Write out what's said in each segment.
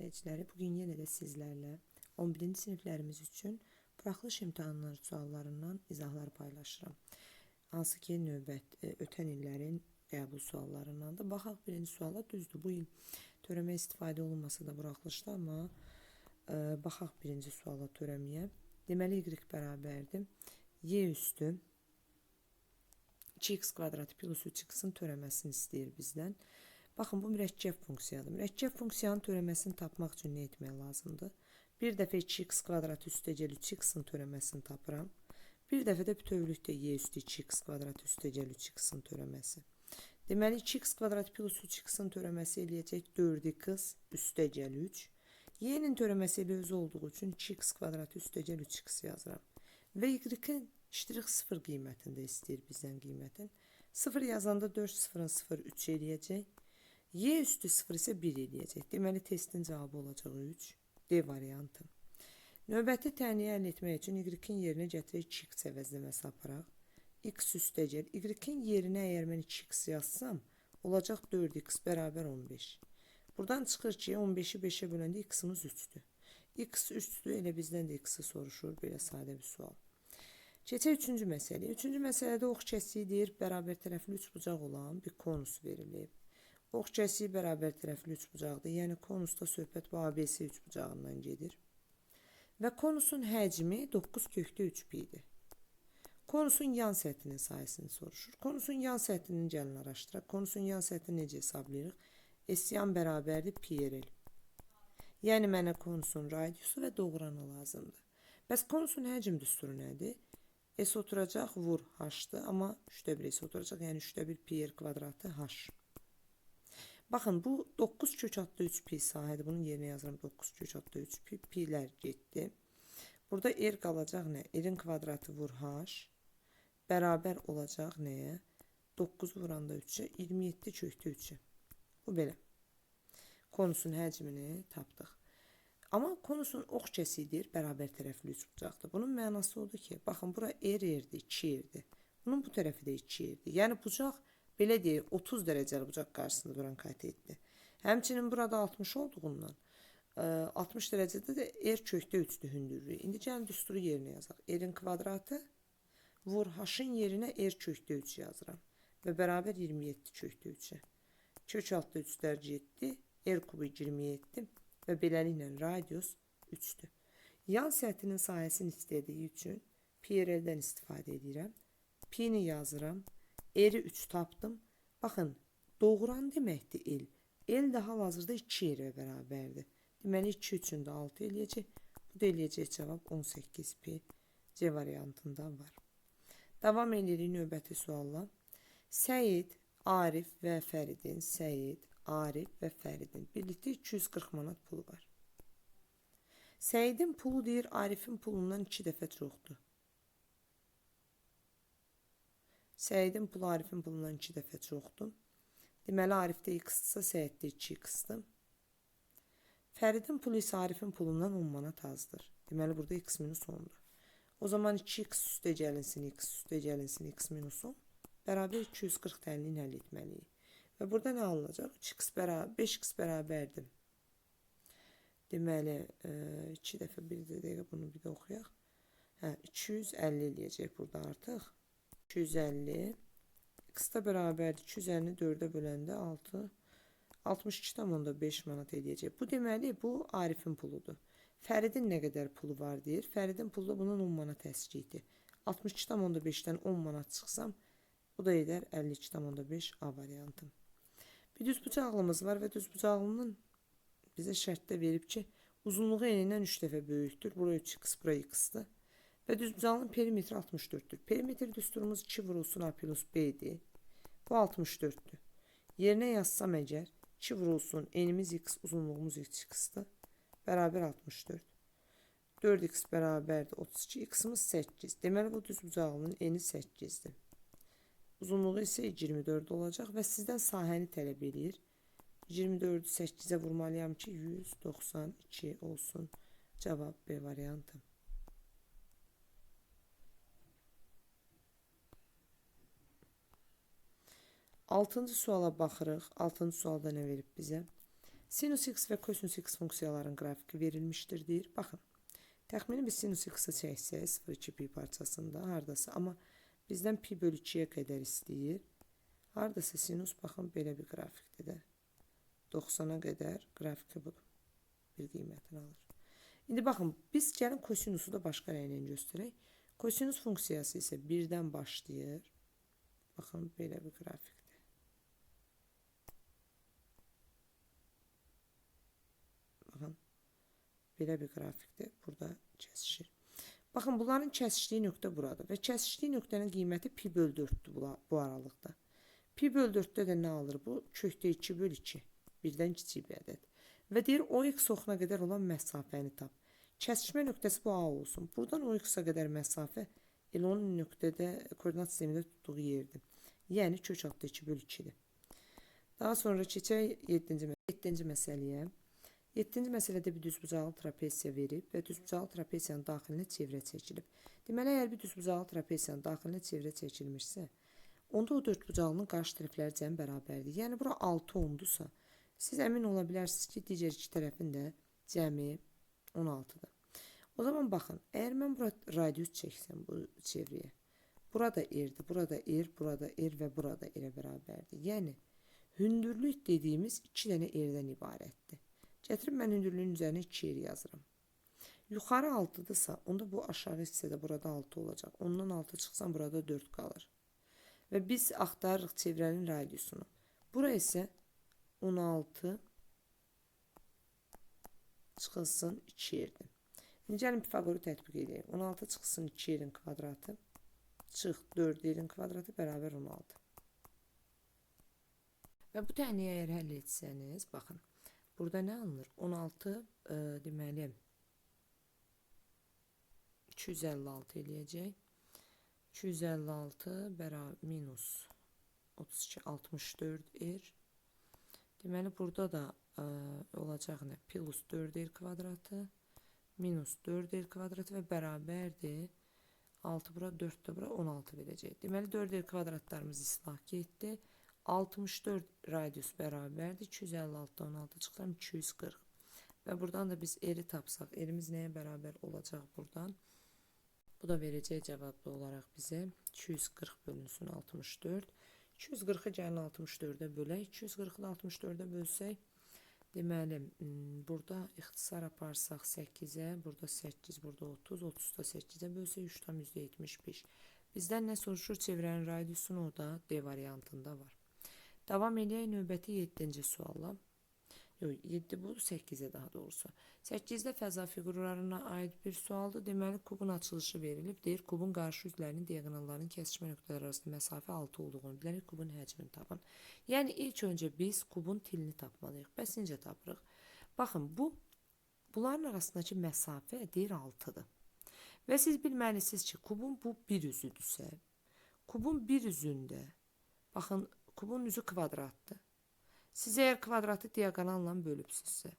izləyiciləri. Bu gün yenə də sizlərlə 11-ci siniflərimiz üçün buraxılış imtahanları suallarından izahlar paylaşıram. Hansı ki, növbət e, ötən illərin qəbul suallarındandır. Baxaq birinci suala düzdür. Bu il törəmə istifadə olunmasa da buraxılışda, amma e, baxaq birinci suala törəməyə. Deməli y bərabərdir. y üstü 2x kvadratı plus 3x-in törəməsini istəyir bizdən. Baxın, bu mürəkkəb funksiyadır. Mürəkkəb funksiyanın törəməsini tapmaq üçün nə etmək lazımdır? Bir dəfə 2x kvadrat üstəgəl 3x-in törəməsini tapıram. Bir dəfə də bütövlükdə y üstü 2x kvadrat üstəgəl 3x-in törəməsi. Deməli 2x kvadrat plus 3x-in törəməsi eləyəcək 4x üstəgəl 3. Y-nin törəməsi elə özü olduğu üçün 2x kvadrat üstəgəl 3x yazıram. Və y-in ştrix 0 qiymətində istəyir bizdən qiymətin. 0 yazanda 4 sıfırın 0 3 eləyəcək. Y üstü 0 isə 1 eləyəcək. Deməli testin cavabı olacaq 3. D variantı. Növbəti tənliyi əldə etmək üçün y-in yerinə gətirək 2x əvəzləməsi aparaq. x üstəgəl y-in yerinə mən 2x yazsam, olacaq 4x bərabər 15. Buradan çıxır ki, 15-i 5-ə böləndə x-imiz 3-dür. x 3-dür, elə bizdən də x-i soruşur. Belə sadə bir sual. Keçək üçüncü məsələyə. Üçüncü məsələdə ox kəsiyi deyir, bərabər tərəfli üç bucaq olan bir konus verilib. Ox kəsiyi bərabər tərəfli üç bucaqdır. Yəni konusda söhbət bu ABC üç bucağından gedir. Və konusun həcmi 9 kökdə 3 pi-dir. Konusun yan səthinin sayəsini soruşur. Konusun yan səthinin gəlin araşdıraq. Konusun yan səthini necə hesablayırıq? S yan bərabərdir pi RL. Yəni mənə konusun radiusu və doğranı lazımdır. Bəs konusun həcm düsturu nədir? S oturacaq, vur h-dır, amma 3-də 1 S oturacaq, yəni 3-də 1 pi r kvadratı h. Baxın, bu 9 kök adlı 3 pi sahədir. Bunun yerinə yazıram 9 kök adlı 3 pi. Pi'lər getdi. Burada r qalacaq nə? R-in kvadratı vur h. Bərabər olacaq nəyə? 9 vuranda 3-ə 27 kökdə 3-ə. Bu belə. Konusun həcmini tapdıq. Amma konusun ox kəsiyidir, bərabər tərəfli üçbucaqdır. Bunun mənası odur ki, baxın bura r yerdir, 2 yerdir. Bunun bu tərəfi də 2 yerdir. Yəni bucaq belə deyək 30 dərəcəli bucaq qarşısında duran katetdir. Həmçinin burada 60 olduğundan 60 dərəcədə də r kökdə 3-dür hündürlüyü. İndi gəlin düsturu yerinə yazaq. r-in kvadratı vur h-ın yerinə r kökdə 3 yazıram və bərabər 27 kökdə 3-ə. Kök altda 3-lər 7, r kubu 27 və beləliklə radius 3-dür. Yan səthinin sahəsini istədiyi üçün PRL-dən istifadə edirəm. P-ni yazıram. R-i 3 tapdım. Baxın, doğuran deməkdir L. L də hal-hazırda 2 yerə bərabərdir. Deməli 2 üçün də 6 eləyəcək. Bu da eləyəcək cavab 18 P. C variantında var. Davam edirik növbəti sualla. Səyid, Arif və Fəridin, Səyid, Arif və Fəridin birlikdə 240 manat pulu var. Səidin pulu deyir Arifin pulundan 2 dəfə çoxdur. Səidin pulu Arifin pulundan 2 dəfə çoxdur. Deməli Arifdə x-dırsa Səiddə 2x-dır. Fəridin pulu isə Arifin pulundan 10 manat azdır. Deməli burada x minus 10-dur. O zaman 2x üstə gəlinsin, x üstə gəlinsin, x minus 10 bərabər 240 tənliyin həll etməliyik. Və burada nə alınacaq? 3x bərabər 5x bərabərdir. Deməli, 2 e, dəfə bir də dəqiqə bunu bir də oxuyaq. Hə, 250 eləyəcək burada artıq. 250 x da bərabərdir. 250-ni 4-ə böləndə 6 62,5 manat eləyəcək. Bu deməli bu Arifin puludur. Fəridin nə qədər pulu var deyir. Fəridin pulu da bunun 10 manat əskiydi. 62,5-dən 10 manat çıxsam, bu da edər 52,5 A variantı. Bir düz bucaqlımız var və düz bucaqlının bizə şərtdə verib ki, uzunluğu enindən 3 dəfə böyükdür. Bura 3x, bura x-dır. Və düz bucaqlının perimetri 64-dür. Perimetr düsturumuz 2 vurulsun A B-dir. Bu 64-dür. Yerinə yazsam əgər 2 vurulsun enimiz x, uzunluğumuz x-dır. Bərabər 64. 4x bərabərdir 32, x-imiz 8. Deməli bu düz eni 8-dir. Uzunluğu ise 24 olacak ve sizden sahəni tələb edir. 24'ü 8'e vurmalıyam ki 192 olsun. Cevap B variantı. Altıncı suala baxırıq. Altıncı sualda nə verib bizə? Sinus x ve kosinus x funksiyaların qrafiki verilmiştir deyir. Baxın. Təxmini bir sinus x-i çəksək 0-2 pi parçasında hardasa amma bizdən pi bölü 2-yə qədər istəyir. Hardasa sinus baxın belə bir qrafikdir də. 90-a qədər qrafiki budur. Bir qiymətini alır. İndi baxın biz gəlin kosinusu da başqa rənglə göstərək. Kosinus funksiyası isə 1-dən başlayır. Baxın belə bir qrafikdir. Baxın belə bir qrafikdir. Burada kəsişir. Baxın bunların kəsişdiyi nöqtə burada və kəsişdiyi nöqtənin qiyməti pi böl 4-dür bu, aralıqda. Pi böl 4-də də nə alır bu? Kökdə 2 böl 2. Birdən kiçik bir ədəd. Və deyir o x oxuna qədər olan məsafəni tap. Kəsişmə nöqtəsi bu A olsun. Buradan o x-a qədər məsafə elə onun nöqtədə koordinat sistemində tutduğu yerdir. Yəni kök altda 2 böl 2-dir. Daha sonra keçək 7-ci 7-ci məsələyə. 7-ci məsələdə bir düzbucaqlı trapesiya verib və düzbucaqlı trapesiyanın daxilinə çevrə çəkilib. Deməli, əgər bir düzbucaqlı trapesiyanın daxilinə çevrə çəkilmişsə, onda o dördbucaqlının qarşı tərəfləri cəm bərabərdir. Yəni bura 6 ondursa, siz əmin ola bilərsiniz ki, digər iki tərəfin də cəmi 16-dır. O zaman baxın, əgər mən bura radius çəksəm bu çevrəyə, burada erdir, burada er, burada er və burada erə bərabərdir. Yəni hündürlük dediyimiz 2 dənə erdən ibarətdir. Gətirib mən hündürlüyün üzərinə 2 yer yazıram. Yuxarı 6-dırsa, onda bu aşağı hissədə burada 6 olacaq. Ondan 6 çıxsam burada 4 qalır. Və biz axtarırıq çevrənin radiusunu. Bura isə 16 çıxılsın 2 yerdir. Gəlin Pifagoru tətbiq edək. 16 çıxsın 2 yerin kvadratı. Çıx 4 yerin kvadratı bərabər 16. Və bu tənliyi əgər həll etsəniz, baxın. Burada nə alınır? 16 e, deməli 256 eləyəcək. 256 bərabər minus 32 64 er. Deməli burada da e, olacaq nə? Plus 4 er kvadratı minus 4 er kvadratı və bərabərdir. 6 bura 4 də bura 16 verəcək. Deməli 4 er kvadratlarımız islah getdi. 64 radius bərabərdir. 256-dan 16 çıxsam 240. Və buradan da biz eri tapsaq, erimiz nəyə bərabər olacaq buradan? Bu da verəcək cavablı olaraq bizə 240 bölünsün 64. 240-ı gəlin 64-ə bölək. 240-ı 64-ə bölsək, deməli, burada ixtisar aparsaq 8-ə, burada 8, burada 30, 30 da 8-ə bölsək 3 tam %75. Bizdən nə soruşur? Çevrənin radiusunu o da D variantında var. Davam eləyək növbəti 7-ci sualla. Yox, 7 bu 8-ə daha doğrusu. 8-də fəza fiqurlarına aid bir sualdır. Deməli, kubun açılışı verilib. Deyir, kubun qarşı üzlərinin diagonallarının kəsişmə nöqtələri arasında məsafə 6 olduğunu bilərik. Kubun həcmini tapın. Yəni, ilk öncə biz kubun tilini tapmalıyıq. Bəs necə tapırıq? Baxın, bu bunların arasındakı məsafə deyir 6-dır. Və siz bilməlisiniz ki, kubun bu bir üzüdürsə, kubun bir üzündə, baxın, kubun üzü kvadratdır. Siz əgər kvadratı diaqonalla bölübsünüzsə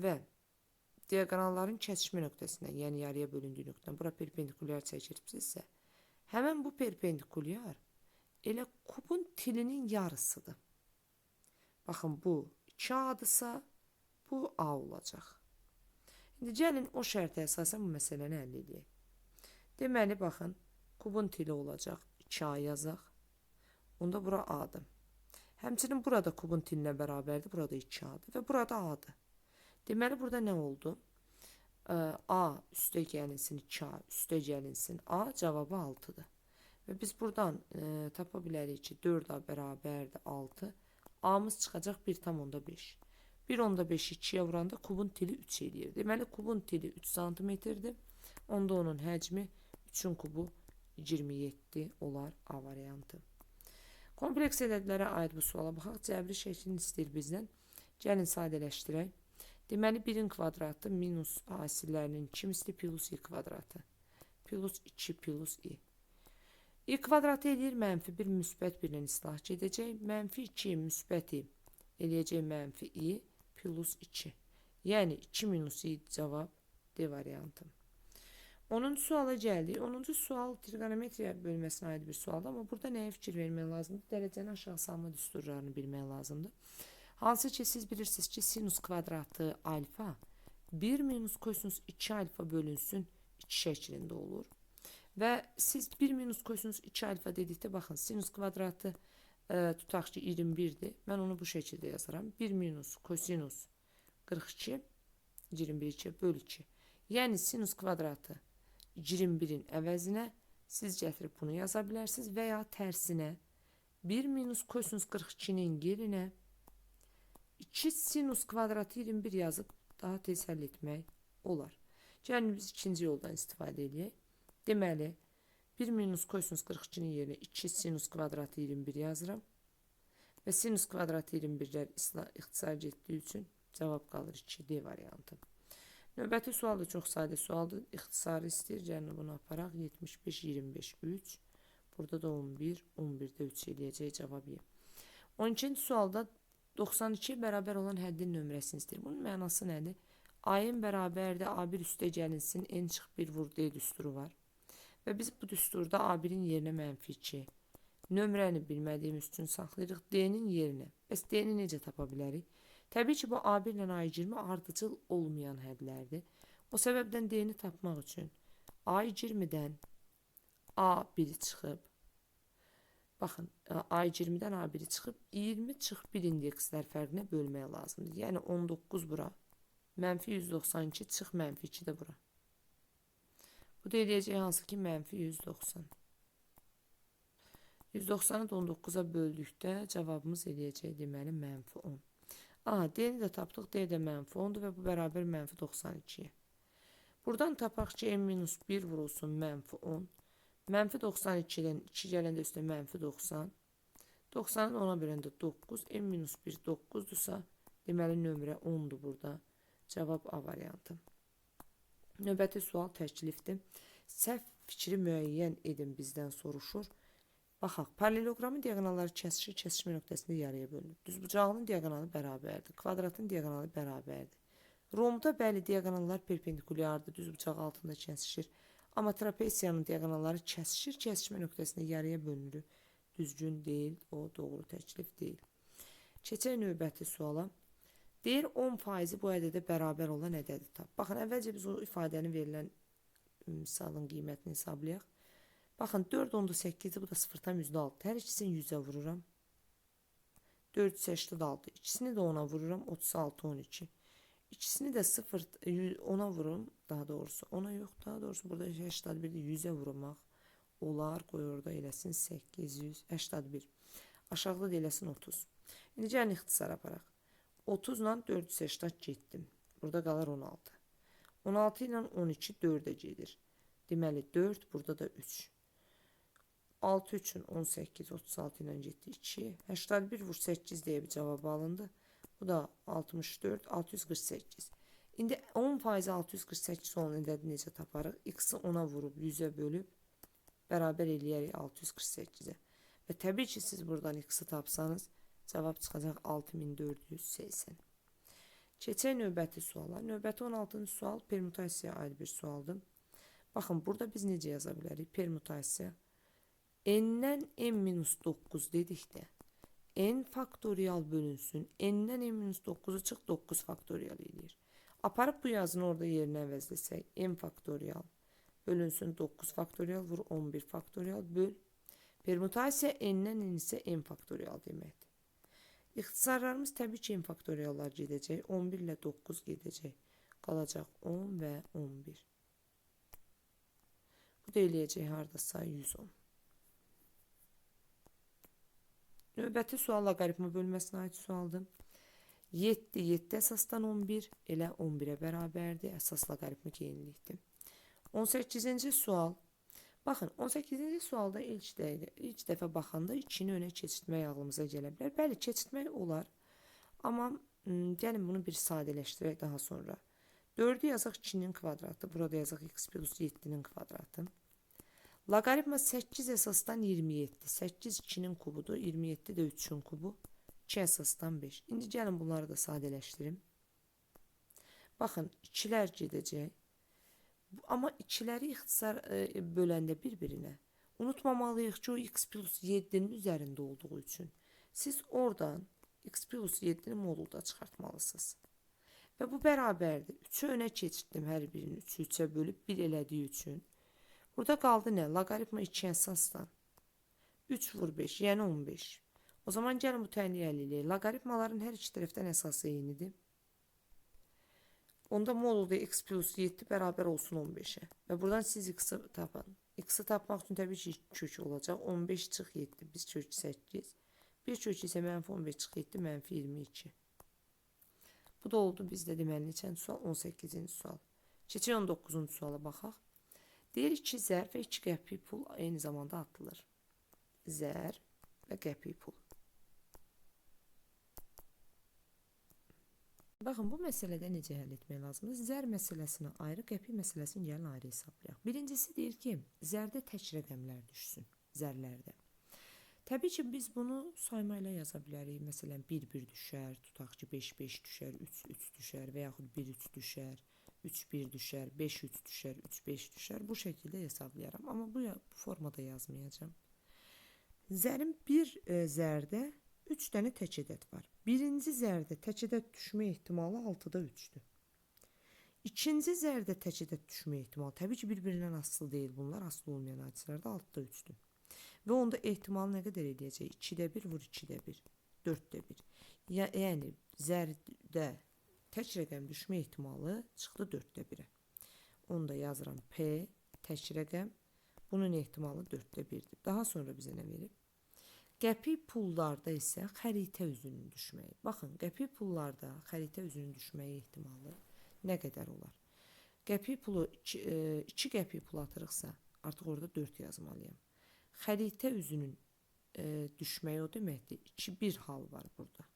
və diaqonalların kəsişmə nöqtəsindən, yəni yarıya bölündüyü nöqtədən bura perpendikulyar çəkiribsinizsə, həmin bu perpendikulyar elə kubun tilinin yarısıdır. Baxın bu 2A-dırsa bu A olacaq. İndi gəlin o şərtə əsasən bu məsələni həll edək. Deməli baxın, kubun tili olacaq 2A yazaq. Onda bura A'dır. Həmçinin burada kubun tilinə bərabərdir. Burada 2A'dır və burada A'dır. Deməli burada nə oldu? A üstə gəlinsin 2A, üstə gəlinsin A cavabı 6-dır. Və biz buradan e, tapa bilərik ki 4A bərabərdir 6. A'mız çıxacaq 1,5. 1,5 2-yə vuranda kubun tili 3 eləyir. Deməli kubun tili 3 sm-dir. Onda onun həcmi 3-ün kubu 27 olar A variantı. Kompleks ədədlərə aid bu suala baxaq. Cəbri şəklini istəyir bizdən. Gəlin sadələşdirək. Deməli 1-in kvadratı minus A asillərinin 2 misli plus i kvadratı. Plus 2 plus i. i kvadratı eləyir mənfi 1 müsbət 1-lə islah gedəcək. Mənfi 2 müsbət i eləyəcək mənfi i plus 2. Yəni 2 minus i cavab D variantı. 10. suala gəldik. 10-cu sual trigonometriya bölməsinə aid bir sualdır, amma burada nəyə fikir vermək lazımdır? Dərəcəni aşağı salma düsturlarını bilmək lazımdır. Hansı ki siz bilirsiniz ki sinüs kvadratı alfa 1 minus kosinüs 2 alfa bölünsün 2 şeklinde olur. Və siz 1 minus kosinüs 2 alfa dedikdə baxın sinüs kvadratı e, tutaq ki 21-dir. Mən onu bu şəkildə yazaram. 1 minus kosinüs 42 21 böl 2. Yəni sinüs kvadratı 21-in əvəzinə siz gətirib bunu yaza bilərsiniz və ya tərsinə 1 minus kosinüs 42-nin yerinə 2 sinüs kvadratı 21 yazıb daha tez həll etmək olar. Gəlin biz ikinci yoldan istifadə edək. Deməli 1 minus kosinüs 42-nin yerinə 2 sinüs kvadratı 21 yazıram. Və sinüs kvadratı 21-lər isla- ixtisar getdiyi üçün cavab qalır 2D variantı. Növbəti sual da çox sadə sualdır. İxtisarı istəyir. Bunu aparaq. 75 25 3. Burada da 11 11-də 3 eləyəcək cavab Y. 12-ci sualda 92 bərabər olan həddin nömrəsini istəyir. Bunun mənası nədir? A-ın bərabərdə A1 üstə gəlinsin, n çıx 1 vur D düsturu var. Və biz bu düsturda A1-in yerinə mənfi 2, nömrəni bilmədiyimiz üçün saxlayırıq D-nin yerinə. Bəs D-ni necə tapa bilərik? Təbii ki, bu A1 ilə A20 ardıcıl olmayan hədlərdir. O səbəbdən D-ni tapmaq üçün A20-dən A1-i çıxıb, baxın, A20-dən A1-i çıxıb 20 çıx 1 indekslər fərqinə bölmək lazımdır. Yəni 19 bura, mənfi 192 çıx mənfi 2 də bura. Bu da eləyəcək hansı ki, mənfi 190. 190-ı da 19-a böldükdə cavabımız eləyəcək deməli mənfi 10. Aha, D-ni də tapdıq. D də mənfi 10-dur və bu bərabər mənfi 92-yə. Buradan tapaq ki, n-1 vurulsun mənfi 10. Mənfi 92-dən 2 gələndə üstə mənfi 90. 90-ın 10-a böləndə 9. n-1 9-dursa, deməli nömrə 10-dur burada. Cavab A variantı. Növbəti sual təklifdir. Səhv fikri müəyyən edin bizdən soruşur. Baxaq, paralelogramın diaqonalları kəsişir, kəsişmə nöqtəsində yarıya bölünür. Düzbucağının diaqonalı bərabərdir, kvadratın diaqonalı bərabərdir. Romda bəli diaqonallar perpendikulyardır, düzbucaq altında kəsişir. Amma trapesiyanın diaqonalları kəsişir, kəsişmə nöqtəsində yarıya bölünür. Düzgün deyil, o doğru təklif deyil. Keçək növbəti suala. Deyir 10% bu ədədə bərabər olan ədədi tap. Baxın, əvvəlcə biz o ifadənin verilən misalın qiymətini hesablayaq. Baxın 4 onda 8-dir, bu da 0,6. Hər ikisini 100-ə vururam. 4 8 6. İkisini də 10-a vururam. 36 12. İkisini də 0 10-a vururum, daha doğrusu. 10-a yox, daha doğrusu burada 81-də 100-ə vurmaq olar. Qoy orada eləsin 881. Aşağıda da eləsin 30. İndi gəlin ixtisar aparaq. 30 ilə 480 getdim. Burada qalar 16. 16 ilə 12 4-ə gedir. Deməli 4, burada da 3. 6 üçün 18, 36 ilə getdi 2. 81 vur 8 deyə bir cavab alındı. Bu da 64, 648. İndi 10 faizi 648 olan ədədi necə taparıq? X-i 10-a vurub 100-ə bölüb bərabər eləyərik 648-ə. Və təbii ki, siz buradan X-i tapsanız cavab çıxacaq 6480. Keçək növbəti suala. Növbəti 16-cı sual permutasiyaya aid bir sualdır. Baxın, burada biz necə yaza bilərik? Permutasiya n-dən n-9 dedikdə n faktorial bölünsün. n-dən n-9-u çıx 9 faktorial eləyir. Aparıb bu yazını orada yerinə əvəzləsək n faktorial bölünsün 9 faktorial vur 11 faktorial böl. Permutasiya n-dən n isə n faktorial deməkdir. İxtisarlarımız təbii ki n faktoriallar gedəcək. 11 ilə 9 gedəcək. Qalacaq 10 və 11. Bu da eləyəcək hardasa 110. Növbəti sual loqaritma bölməsinə aid sualdır. 7, 7 əsasdan 11 elə 11-ə bərabərdir. Əsas loqaritmik yenilikdir. 18-ci sual. Baxın, 18-ci sualda ilk dəqiqə, ilk dəfə baxanda 2-ni önə keçirtmək ağlımıza gələ bilər. Bəli, keçirtmək olar. Amma gəlin bunu bir sadələşdirək daha sonra. 4-ü yazaq 2-nin kvadratı, burada yazaq x plus 7-nin kvadratı. Loqaritma 8 əsasdan 27. 8 2-nin kubudur, 27 də 3-ün kubu. 2 əsasdan 5. İndi gəlin bunları da sadələşdirim. Baxın, 2-lər gedəcək. Amma ikiləri ixtisar e, böləndə bir-birinə unutmamalıyıq ki, o x plus 7-nin üzərində olduğu üçün siz oradan x plus 7'ni modulda çıxartmalısınız. Və bu bərabərdir. 3-ü önə keçirtdim hər birini 3-ü 3-ə bölüb 1 elədiyi üçün. Burada qaldı nə? Loqaritma 2 əsasdan. 3 vur 5, yəni 15. O zaman gəlin bu eləyək. Loqaritmaların hər iki tərəfdən əsası eynidir. Onda modulda x plus 7 bərabər olsun 15'e. Və buradan siz x'i tapın. X'i tapmaq üçün təbii ki kök olacaq. 15 çıx 7, biz kök 8. Bir kök isə mənfi 15 çıx 7, mənfi 22. Bu da oldu bizdə deməli neçənci sual? 18-ci sual. Keçək 19-cu suala baxaq. Deyir 2 zərf və 2 qəpik pul eyni zamanda atılır. Zər və qəpik pul. Baxın, bu məsələdə necə həll etmək lazımdır? Zər məsələsini ayrı, qəpik məsələsini gəlin ayrı hesablayaq. Birincisi deyir ki, zərdə tək rəqəmlər düşsün, zərlərdə. Təbii ki, biz bunu sayma ilə yaza bilərik. Məsələn, 1-1 düşər, tutaq ki, 5-5 düşər, 3-3 düşər və yaxud 1-3 düşər, 3-1 düşər, 5-3 düşər, 3-5 düşər. Bu şəkildə hesablayaram. Amma bu, bu formada yazmayacağam. Zərin bir e, zərdə 3 dənə tək ədəd var. Birinci zərdə tək ədəd düşmə ehtimalı 6-da 3-dür. İkinci zərdə tək ədəd düşmə ehtimalı təbii ki, bir-birindən asılı deyil bunlar. Asılı olmayan hadisələrdə 6-da 3-dür. Və onda ehtimalı nə qədər eləyəcək? 2-də 1 vur 2-də 1, 4-də 1. Ya, yəni zərdə tək rəqəm düşmə ehtimalı çıxdı 4-də 1-ə. Onu da yazıram P tək rəqəm. Bunun ehtimalı 4-də 1-dir. Daha sonra bizə nə verib? Qəpik pullarda isə xəritə üzünün düşməyi. Baxın, qəpik pullarda xəritə üzünün düşməyi ehtimalı nə qədər olar? Qəpik pulu 2 qəpik pul atırıqsa, artıq orada 4 yazmalıyam. Xəritə üzünün e, düşməyi o deməkdir. 2 bir hal var burada.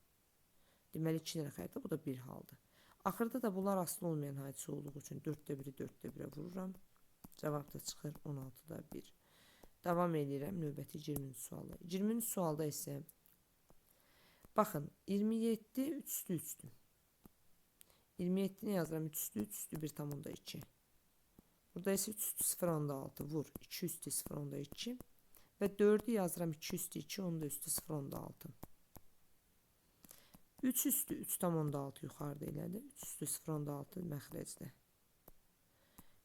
Deməli 2 dənə bu da bir haldır. Axırda da bunlar asılı olmayan hadisə olduğu üçün 4-də 1-i 4-də 1-ə vururam. Cavab da çıxır 16-da 1. Davam edirəm növbəti 20-ci sualı. 20-ci sualda isə baxın 27 3-lü 3-dür. 27-ni yazıram 3-lü 3-lü 1,2. Burada isə 3 üstü 0,6 vur 2 üstü 0,2 və 4-ü yazıram 2 üstü 2 onun da üstü 0,6. 3 üstü 3,6 yuxarıda elədi. 3 üstü 0,6 məxrəcdə.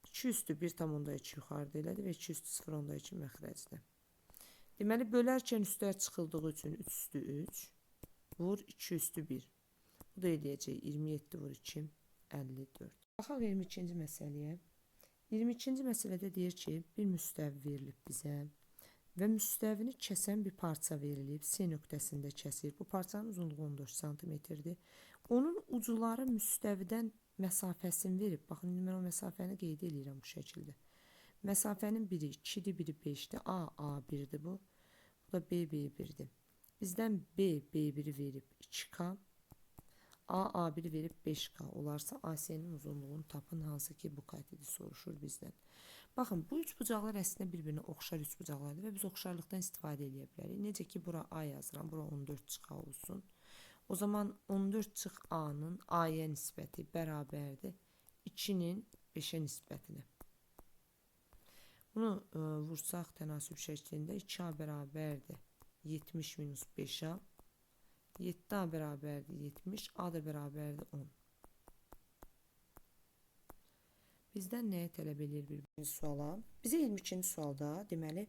2 üstü 1,2 yuxarıda elədi və 2 üstü 0,2 məxrəcdə. Deməli bölərkən üstlər çıxıldığı üçün 3 üstü 3 vur 2 üstü 1. Bu da eləyəcək 27 vur 2 54. Baxaq 22-ci məsələyə. 22-ci məsələdə deyir ki, bir müstəvi verilib bizə və müstəvini kəsən bir parça verilib. C nöqtəsində kəsir. Bu parçanın uzunluğu 14 sm-dir. Onun ucuları müstəvidən məsafəsini verib. Baxın, indi mən o məsafəni qeyd edirəm bu şəkildə. Məsafənin biri 2-dir, biri 5-dir. A, A1-dir bu. Bu da B, B1-dir. Bizdən B, B1-i verib 2K. A, A1-i verib 5K olarsa AS'nin uzunluğunu tapın hansı ki bu qaydada soruşur bizdən. Baxın, bu üç bucaqlar əslində bir-birinə oxşar üç bucaqlardır və biz oxşarlıqdan istifadə edə bilərik. Necə ki, bura A yazıram, bura 14 çıxa olsun. O zaman 14 çıx A-nın A-ya nisbəti bərabərdir 2-nin 5-ə nisbətinə. Bunu e, vursaq tənasüb şəklində 2A bərabərdir 70 minus 5A. 7A bərabərdir 70, A da bərabərdir 10. Bizdən nəyi tələb edir bir suala? Bizə 22-ci sualda, deməli,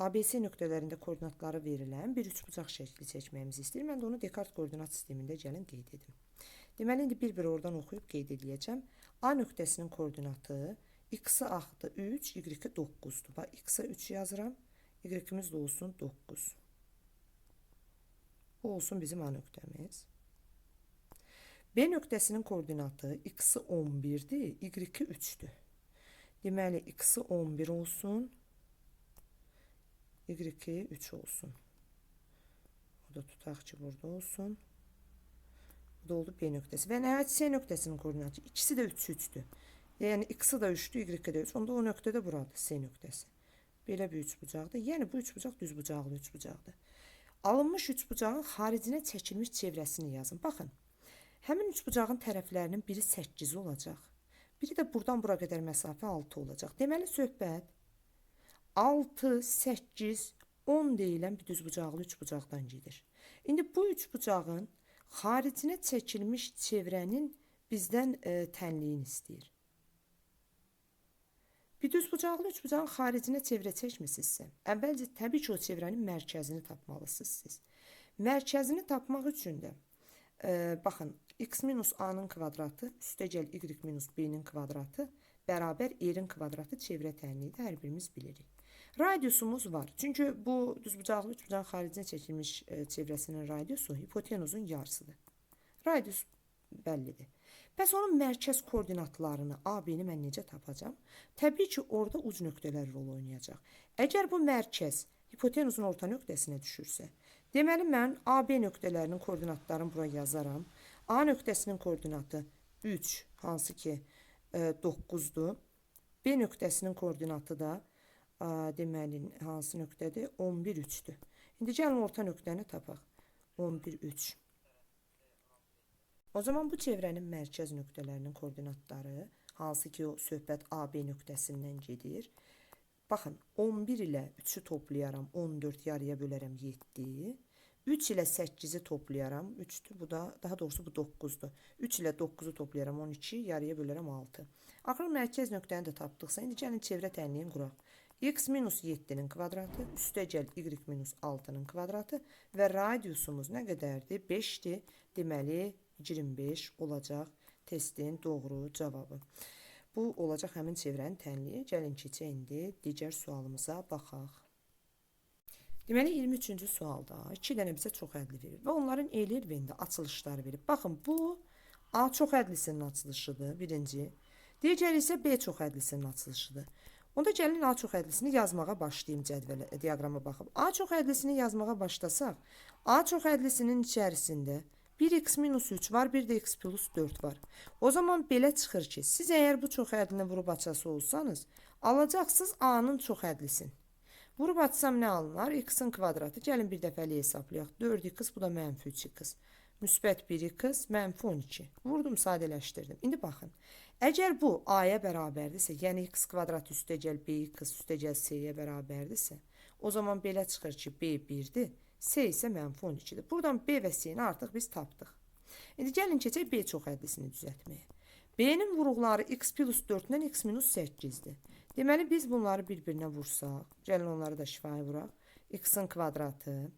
ABC nöqtələrində koordinatları verilən bir üçbucaq şəkli çəkməyimizi istəyir. Mən də onu Descartes koordinat sistemində gəlin qeyd edim. Deməli, indi bir-bir oradan oxuyub qeyd edəcəm. A nöqtəsinin koordinatı x-i axdı 3, y-i 9-dur. Bax, x-a 3 yazıram, y-imiz də olsun 9. Bu olsun bizim A nöqtəmiz. B nöqtəsinin koordinatı x-i 11-dir, y-i 3-dür. Deməli, x-i 11 olsun, y-i 3 olsun. Burada tutaq ki, burada olsun. Bu da oldu B nöqtəsi. Və nəhayət C nöqtəsinin koordinatı ikisi də 3 3-dür. Yəni x-i də 3-dür, y-i də 3. Onda o nöqtə də buradır, C nöqtəsi. Belə bir üçbucaqdır. Yəni bu üçbucaq düz bucaqlı üçbucaqdır. Alınmış üçbucağın xaricinə çəkilmiş çevrəsini yazın. Baxın. Həmin üçbucağın tərəflərinin biri 8 olacaq. Biri də buradan bura qədər məsafə 6 olacaq. Deməli söhbət 6, 8, 10 deyilən bir düzbucaqlı üçbucaqdan gedir. İndi bu üçbucağın xaricinə çəkilmiş çevrənin bizdən e, tənliyini istəyir. Bir düz bucaqlı üç bucağın xaricinə çevrə çəkmisinizsə, əvvəlcə təbii ki, o çevrənin mərkəzini tapmalısınız siz. Mərkəzini tapmaq üçün də e, baxın, x minus a-nın kvadratı üstəgəl y minus b-nin kvadratı bərabər r-in kvadratı çevrə tənliyidir, hər birimiz bilirik. Radiusumuz var. Çünki bu düzbucaqlı üçbucağın xaricinə çəkilmiş e, çevrəsinin radiusu hipotenuzun yarısıdır. Radius bəllidir. Bəs onun mərkəz koordinatlarını AB-ni mən necə tapacağam? Təbii ki, orada uc nöqtələr rol oynayacaq. Əgər bu mərkəz hipotenuzun orta nöqtəsinə düşürsə, deməli mən AB nöqtələrinin koordinatlarını bura yazaram. A nöqtəsinin koordinatı 3, hansı ki e, 9-dur. B nöqtəsinin koordinatı da a, deməli hansı nöqtədir? 11 3-dür. İndi gəlin orta nöqtəni tapaq. 11 3. O zaman bu çevrənin mərkəz nöqtələrinin koordinatları, hansı ki o söhbət AB nöqtəsindən gedir. Baxın, 11 ilə 3-ü toplayaram, 14 yarıya bölərəm 7. 3 ilə 8-i toplayaram, 3-dür, bu da, daha doğrusu bu 9-dur. 3 ilə 9-u toplayaram, 12, yarıya bölərəm 6. Axır mərkəz nöqtəni də tapdıqsa, indi gəlin çevrə tənliyini quraq. x minus 7-nin kvadratı, üstəgəl y minus 6-nın kvadratı və radiusumuz nə qədərdir? 5-dir. Deməli, 25 olacaq testin doğru cavabı. Bu olacaq həmin çevrənin tənliyi. Gəlin keçək indi digər sualımıza baxaq. Deməli 23-cü sualda 2 dənə bizə çox ədli verir və onların elirvində açılışları verib. Baxın, bu A çox ədlisinin açılışıdır, birinci. Digəri isə B çox ədlisinin açılışıdır. Onda gəlin A çox ədlisini yazmağa başlayayım cədvələ, diaqrama baxıb. A çox ədlisini yazmağa başlasaq, A çox ədlisinin içərisində 1x minus 3 var, bir də x plus 4 var. O zaman belə çıxır ki, siz əgər bu çox ədlinə vurub açası olsanız, alacaqsınız A-nın çox ədlisin. Vurub açsam nə alınar? x-in kvadratı. Gəlin bir dəfəlik hesablayaq. 4x, bu da mənfi 3x. Müsbət 1x, mənfi 12. Vurdum, sadələşdirdim. İndi baxın. Əgər bu a-ya bərabərdirsə, yəni x kvadrat üstəgəl bx üstəgəl c-yə bərabərdirsə, o zaman belə çıxır ki, b 1-dir, c isə mənfi 12-dir. Buradan b və c-ni artıq biz tapdıq. İndi gəlin keçək b çox ədlisini düzəltməyə. b-nin vuruqları x plus 4-dən x minus 8-dir. Deməli biz bunları bir-birinə vursaq, gəlin onları da şifaya vuraq. x-in kvadratı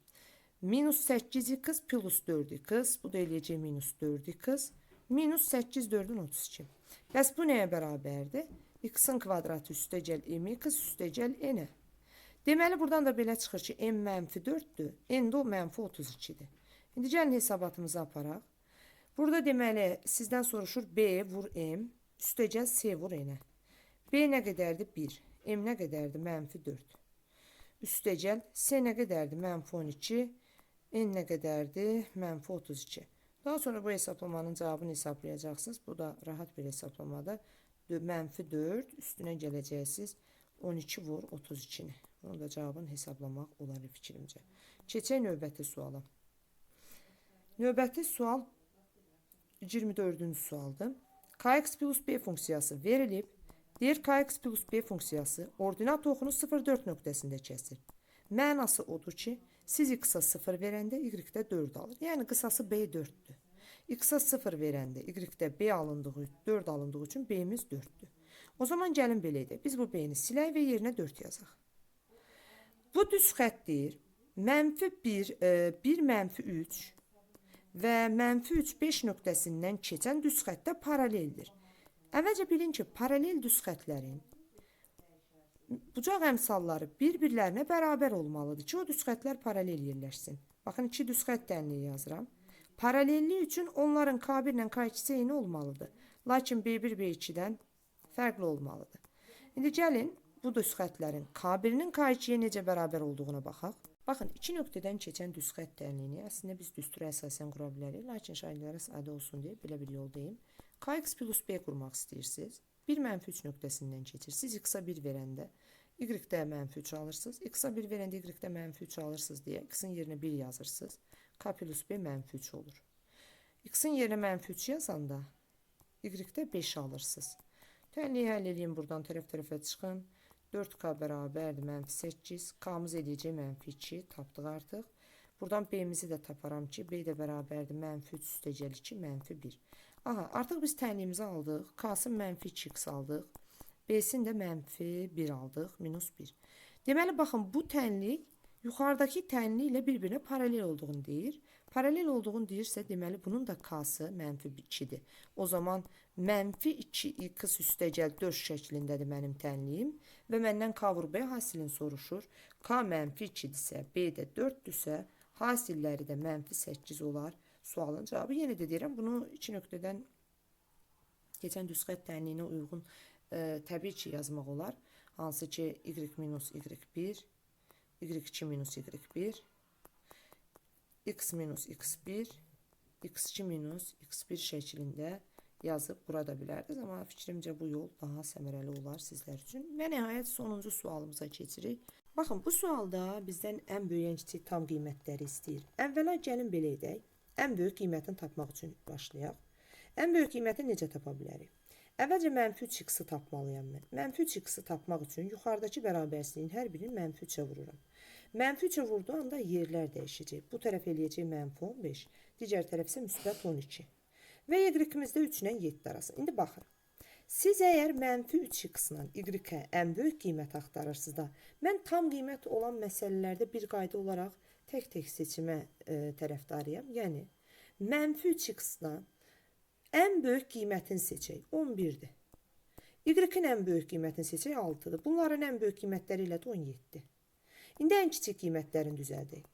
minus 8x plus 4x, bu da eləyəcək minus 4x, minus 8 4-ün 32. Bəs bu nəyə bərabərdir? x-in kvadratı üstəgəl mx üstəgəl n-ə. Deməli buradan da belə çıxır ki, m mənfi 4-dür, n də o mənfi 32-dir. İndi gəlin hesabatımızı aparaq. Burada deməli sizdən soruşur b vur m, üstəgəl c vur n-ə. B nə qədərdir? 1. M nə qədərdir? Mənfi 4. Üstəgəl C nə qədərdir? Mənfi 12. N nə qədərdir? Mənfi 32. Daha sonra bu hesaplamanın cavabını hesablayacaqsınız. Bu da rahat bir hesaplamadır. Mənfi 4 üstünə gələcəksiniz. 12 vur 32-ni. Bunu da cavabını hesablamaq olar fikrimcə. Keçək növbəti suala. Növbəti sual 24-cü sualdır. kx plus b funksiyası verilib. Deyir kx plus b funksiyası ordinat oxunu 0,4 nöqtəsində kəsir. Mənası odur ki, siz x-a 0 verəndə y-də 4 alır. Yəni qısası b 4-dür. x-a 0 verəndə y-də b alındığı 4 alındığı üçün b-miz 4-dür. O zaman gəlin belə edək. Biz bu b-ni silək və yerinə 4 yazaq. Bu düz xəttdir. Mənfi 1, 1 mənfi 3 və mənfi 3 5 nöqtəsindən keçən düz xəttə paraleldir. Əvvəlcə bilin ki, paralel düz xətlərin bucaq əmsalları bir-birlərinə bərabər olmalıdır ki, o düz xətlər paralel yerləşsin. Baxın, iki düz xətt dənliyi yazıram. Paralellik üçün onların K1 ilə K2 eyni olmalıdır. Lakin B1 B2-dən fərqli olmalıdır. İndi gəlin bu düz xətlərin K1-nin K2-yə necə bərabər olduğuna baxaq. Baxın, iki nöqtədən keçən düz xətt dənliyini əslində biz düstura əsasən qura bilərik, lakin şagirdlərə sadə olsun deyə belə bir yol deyim. Kx plus b qurmaq istəyirsiniz. 1 mənfi 3 nöqtəsindən keçir. Siz x-a 1 verəndə y-də mənfi 3 alırsınız. x-a 1 verəndə y-də mənfi 3 alırsınız deyə x-in yerinə 1 yazırsınız. k plus b mənfi 3 olur. x-in yerinə mənfi 3 yazanda y-də 5 alırsınız. Tənliyi həll edin buradan tərəf-tərəfə çıxın. 4k bərabərdir mənfi 8. K-mız eləyəcək mənfi 2. Tapdıq artıq. Buradan b'mizi də taparam ki, b də bərabərdir mənfi 3 üstəgəl 2, mənfi 1. Aha, artıq biz tənliyimizi aldıq. K-sın mənfi 2x aldıq. B-sin də mənfi 1 aldıq, minus 1. Deməli, baxın, bu tənlik yuxarıdakı tənlik ilə bir-birinə paralel olduğunu deyir. Paralel olduğunu deyirsə, deməli, bunun da K-sı mənfi 2-dir. O zaman mənfi 2x üstəgəl 4 şəklindədir mənim tənliyim və məndən K vur B hasilini soruşur. K mənfi 2-dirsə, B də 4-dürsə, hasilləri də mənfi 8 olar. Sualın cavabı yenə də deyirəm, bunu iki nöqtədən keçən düzxət tənliyinə uyğun e, təbii ki yazmaq olar. Hansı ki y minus y1, y2 minus y1, x minus x1, x2 minus x1 şəklində yazıb burada bilərdiniz. Amma fikrimcə bu yol daha səmərəli olar sizlər üçün. Və nəhayət sonuncu sualımıza keçirik. Baxın, bu sualda bizdən ən böyük kiçik tam qiymətləri istəyir. Əvvəla gəlin belə edək. Ən böyük qiymətini tapmaq üçün başlayaq. Ən böyük qiyməti necə tapa bilərik? Əvvəlcə mənfi 3x-i tapmalıyam mən. Mənfi 3x-i tapmaq üçün yuxarıdakı bərabərsizliyin hər birini mənfi 3-ə vururam. Mənfi 3-ə vurduğu anda yerlər dəyişəcək. Bu tərəf eləyəcək mənfi 15, digər tərəf isə müsbət 12. Və y-imizdə 3 ilə 7 arası. İndi baxın. Siz əgər mənfi 3x-la y-ə ən böyük qiymət axtarırsınız da, mən tam qiymət olan məsələlərdə bir qayda olaraq tək-tək seçimə e, tərəfdarıyam. Yəni, mənfi 3x-la ən böyük qiymətini seçək. 11-dir. Y-in ən böyük qiymətini seçək 6-dır. Bunların ən böyük qiymətləri ilə də 17. İndi ən kiçik qiymətlərini düzəldək.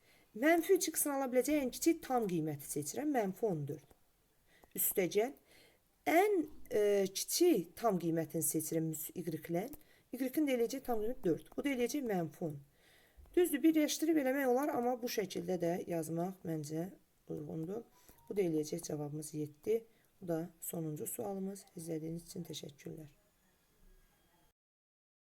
Mənfi 3x-in ala biləcək ən kiçik tam qiyməti seçirəm. Mənfi 14. Üstəgəl ən e, kiçik tam qiymətini seçirəm y-lə. Y-in də eləyəcək tam qiymət 4. Bu da eləyəcək mənfi 10. Düzdür, birləşdirib eləmək olar, amma bu şəkildə də yazmaq məncə uyğundur. Bu da eləyəcək cavabımız 7. Bu da sonuncu sualımız. İzlediğiniz için teşekkürler.